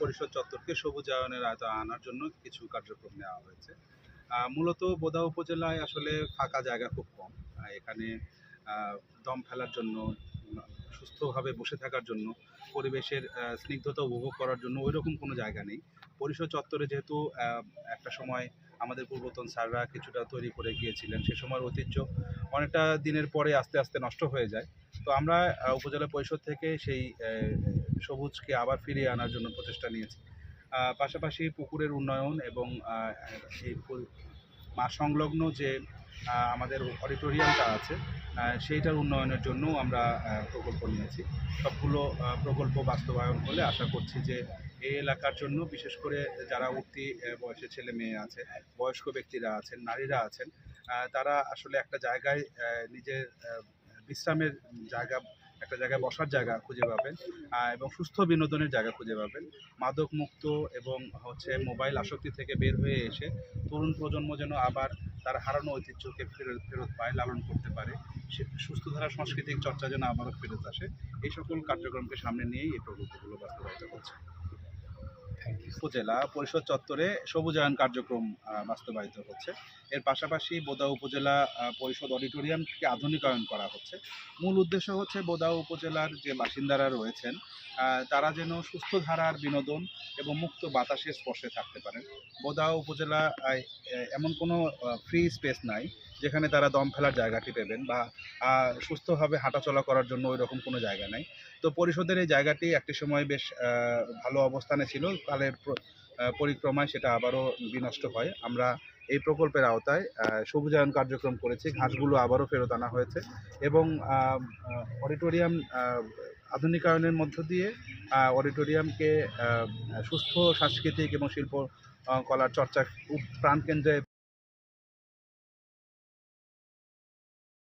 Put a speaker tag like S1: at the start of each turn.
S1: পরিষদ চত্বরকে সবুজায়নের আয়তায় আনার জন্য কিছু কার্যক্রম নেওয়া হয়েছে। মূলত বোদা উপজেলায় আসলে ফাঁকা জায়গা খুব কম। এখানে দম ফেলার জন্য, সুস্থভাবে বসে থাকার জন্য, পরিবেশের স্নিগ্ধতা উপভোগ করার জন্য ওই রকম কোনো জায়গা নেই। পরিষদ চত্বরে যেহেতু একটা সময় আমাদের পূর্বতন স্যাররা কিছুটা তৈরি করে গিয়েছিলেন, সে সময়ের ঐতিহ্য অনেকটা দিনের পরে আস্তে আস্তে নষ্ট হয়ে যায়। তো আমরা উপজেলা পরিষদ থেকে সেই সবুজকে আবার ফিরিয়ে আনার জন্য প্রচেষ্টা নিয়েছি। পাশাপাশি পুকুরের উন্নয়ন এবং এই মাঠ সংলগ্ন যে আমাদের অডিটোরিয়ামটা আছে সেইটার উন্নয়নের জন্য আমরা প্রকল্প নিয়েছি। সবগুলো প্রকল্প বাস্তবায়ন হলে আশা করছি যে এই এলাকার জন্য বিশেষ করে যারা উঠতি আহ, বয়সের ছেলে মেয়ে আছে বয়স্ক ব্যক্তিরা আছেন নারীরা আছেন তারা আসলে একটা জায়গায় নিজের বিশ্রামের জায়গা, একটা জায়গায় বসার জায়গা খুঁজে পাবেন এবং সুস্থ বিনোদনের জায়গা খুঁজে পাবেন। মাদক মুক্ত এবং হচ্ছে মোবাইল আসক্তি থেকে বের হয়ে এসে তরুণ প্রজন্ম যেন আবার তার হারানো ঐতিহ্যকে ফেরত ফেরত পায়, লালন করতে পারে। সুস্থ ধারা সাংস্কৃতিক চর্চা যেন আবারও ফেরত আসে। এই সকল কার্যক্রমকে সামনে নিয়েই এই প্রকল্পগুলো বাস্তবায়িত করছে উপজেলা পরিষদ চত্বরে সবুজায়ন কার্যক্রম বাস্তবায়িত হচ্ছে। এর পাশাপাশি বোদা উপজেলা পরিষদ অডিটোরিয়ামকে আধুনিকায়ন করা হচ্ছে। মূল উদ্দেশ্য হচ্ছে বোদা উপজেলার যে বাসিন্দারা রয়েছেন তারা যেন সুস্থ ধারার বিনোদন এবং মুক্ত বাতাসের স্পর্শে থাকতে পারেন। বোদা উপজেলা এমন কোনো ফ্রি স্পেস নাই, যেখানে তারা দম ফেলার জায়গাটি পেবেন বা সুস্থভাবে হাঁটাচলা করার জন্য ওই রকম কোনো জায়গা নাই। তো পরিষদের এই জায়গাটি একটি সময় বেশ ভালো অবস্থানে ছিল। কালের পরিক্রমায় সেটা আবারও বিনষ্ট হয়। আমরা এই প্রকল্পের আওতায় সবুজায়ন কার্যক্রম করেছি, ঘাসগুলো আবারও ফেরত আনা হয়েছে এবং অডিটোরিয়াম আধুনিকায়নের মধ্য দিয়ে অডিটোরিয়ামকে সুস্থ সাংস্কৃতিক এবং শিল্প কলার চর্চা প্রাণকেন্দ্রে